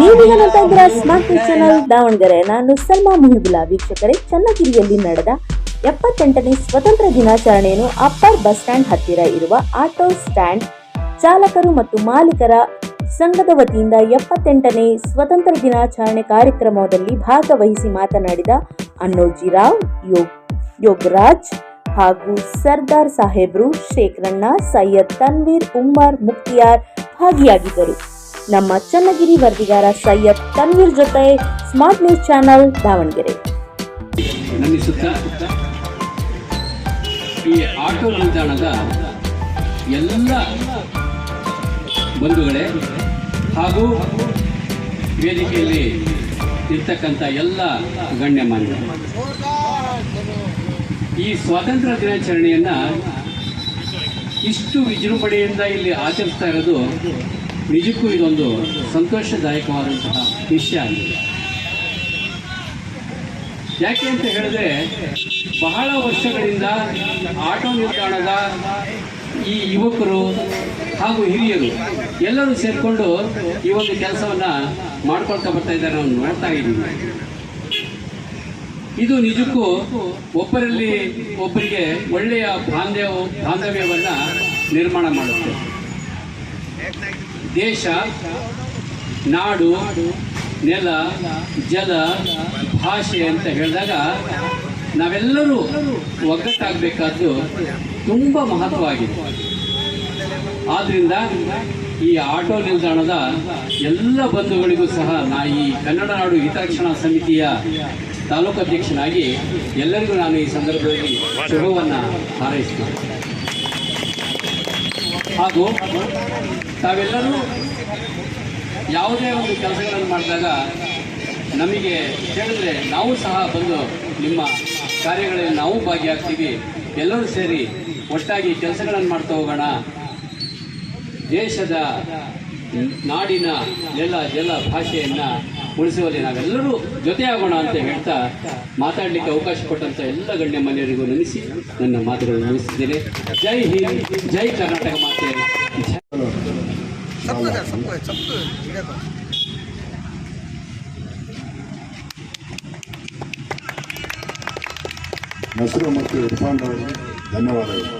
ನೀವೀಗ ನೋಡ್ತಾ ಇದ್ದೀರಾ ಸ್ಮಾರ್ಟ್ ನ್ಯೂಸ್ ಚಾನಲ್ ದಾವಣಗೆರೆ ನಾನು ಸಲ್ಮಾ ಮುಹಿಬುಲ್ಲಾ ವೀಕ್ಷಕರೇ, ಚನ್ನಗಿರಿಯಲ್ಲಿ ನಡೆದ ಎಪ್ಪತ್ತೆಂಟನೇ ಸ್ವತಂತ್ರ ದಿನಾಚರಣೆಯನ್ನು ಅಪ್ಪರ್ ಬಸ್ ಸ್ಟ್ಯಾಂಡ್ ಹತ್ತಿರ ಇರುವ ಆಟೋ ಸ್ಟ್ಯಾಂಡ್ ಚಾಲಕರು ಮತ್ತು ಮಾಲೀಕರ ಸಂಘದ ವತಿಯಿಂದ ಎಪ್ಪತ್ತೆಂಟನೇ ಸ್ವತಂತ್ರ ದಿನಾಚರಣೆ ಕಾರ್ಯಕ್ರಮದಲ್ಲಿ ಭಾಗವಹಿಸಿ ಮಾತನಾಡಿದ ಅನ್ನೋಜಿರಾವ್ ಯೋಗ್ ಯೋಗರಾಜ್ ಹಾಗೂ ಸರ್ದಾರ್ ಸಾಹೇಬ್ರು ಶೇಖರಣ್ಣ, ಸೈಯದ್ ತನ್ವೀರ್ ಉಮ್ಮರ್ ಮುಕ್ತಿಯಾರ್ ಭಾಗಿಯಾಗಿದ್ದರು. ನಮ್ಮ ಚನ್ನಗಿರಿ ವರದಿಗಾರ ಸೈಯದ್ ತನ್ವೀರ್ ಜೊತೆ ಸ್ಮಾರ್ಟ್ ನ್ಯೂಸ್ ಚಾನಲ್ ದಾವಣಗೆರೆ. ಈ ಆಟೋ ನಿಲ್ದಾಣದ ಎಲ್ಲ ಬಂಧುಗಳೇ ಹಾಗೂ ವೇದಿಕೆಯಲ್ಲಿ ಇರ್ತಕ್ಕಂಥ ಎಲ್ಲ ಗಣ್ಯಮಾನ್ಯರು, ಈ ಸ್ವಾತಂತ್ರ್ಯ ದಿನಾಚರಣೆಯನ್ನು ಇಷ್ಟು ವಿಜೃಂಭಣೆಯಿಂದ ಇಲ್ಲಿ ಆಚರಿಸ್ತಾ ಇರೋದು ನಿಜಕ್ಕೂ ಇದೊಂದು ಸಂತೋಷದಾಯಕವಾದಂತಹ ವಿಷಯ ಆಗಿದೆ. ಯಾಕೆ ಅಂತ ಹೇಳಿದ್ರೆ, ಬಹಳ ವರ್ಷಗಳಿಂದ ಆಟೋ ನಿಲ್ದಾಣದ ಈ ಯುವಕರು ಹಾಗೂ ಹಿರಿಯರು ಎಲ್ಲರೂ ಸೇರಿಕೊಂಡು ಈ ಒಂದು ಕೆಲಸವನ್ನ ಮಾಡ್ಕೊಳ್ತಾ ಬರ್ತಾ ಇದ್ದಾರೆ ನಾವು ನೋಡ್ತಾ ಇದ್ದೀವಿ. ಇದು ನಿಜಕ್ಕೂ ಒಬ್ಬರಲ್ಲಿ ಒಬ್ಬರಿಗೆ ಒಳ್ಳೆಯ ಬಾಂಧವ್ಯ, ಬಾಂಧವ್ಯವನ್ನು ನಿರ್ಮಾಣ ಮಾಡುತ್ತೆ. ದೇಶ, ನಾಡು, ನೆಲ, ಜಲ, ಭಾಷೆ ಅಂತ ಹೇಳಿದಾಗ ನಾವೆಲ್ಲರೂ ಒಗ್ಗಟ್ಟಾಗಬೇಕಾದ್ದು ತುಂಬ ಮಹತ್ವವಾಗಿದೆ. ಆದ್ರಿಂದ ಈ ಆಟೋ ನಿಲ್ದಾಣದ ಎಲ್ಲ ಬಂಧುಗಳಿಗೂ ಸಹ ನಾ ಈ ಕನ್ನಡ ನಾಡು ಹಿತರಕ್ಷಣಾ ಸಮಿತಿಯ ತಾಲೂಕು ಅಧ್ಯಕ್ಷನಾಗಿ ಎಲ್ಲರಿಗೂ ನಾನು ಈ ಸಂದರ್ಭದಲ್ಲಿ ಶುಭವನ್ನು ಹಾರೈಸ್ತೇನೆ. ಹಾಗೂ ತಾವೆಲ್ಲರೂ ಯಾವುದೇ ಒಂದು ಕೆಲಸಗಳನ್ನು ಮಾಡಿದಾಗ ನಮಗೆ ಹೇಳಿದ್ರೆ ನಾವು ಸಹ ಬಂದು ನಿಮ್ಮ ಕಾರ್ಯಗಳಲ್ಲಿ ನಾವು ಭಾಗಿಯಾಗ್ತೀವಿ. ಎಲ್ಲರೂ ಸೇರಿ ಒಟ್ಟಾಗಿ ಕೆಲಸಗಳನ್ನು ಮಾಡ್ತಾ ಹೋಗೋಣ. ದೇಶದ ನಾಡಿನ ನೆಲ ಜಲ ಭಾಷೆಯನ್ನ ಉಳಿಸುವಲ್ಲಿ ನಾವೆಲ್ಲರೂ ಜೊತೆಯಾಗೋಣ ಅಂತ ಹೇಳ್ತಾ ಮಾತಾಡಲಿಕ್ಕೆ ಅವಕಾಶ ಕೊಟ್ಟಂಥ ಎಲ್ಲ ಗಣ್ಯ ಮನೆಯವರಿಗೂ ನೆನೆಸಿ ನನ್ನ ಮಾತುಗಳನ್ನು ನೆನೆಸಿದ್ದೇನೆ ಜೈ ಹಿಂದ್, ಜೈ ಕರ್ನಾಟಕ ಮಾತೆ. ಹೆಸರು ಮತ್ತು ಇರ್ಫಾನ್ ಧನ್ಯವಾದಗಳು.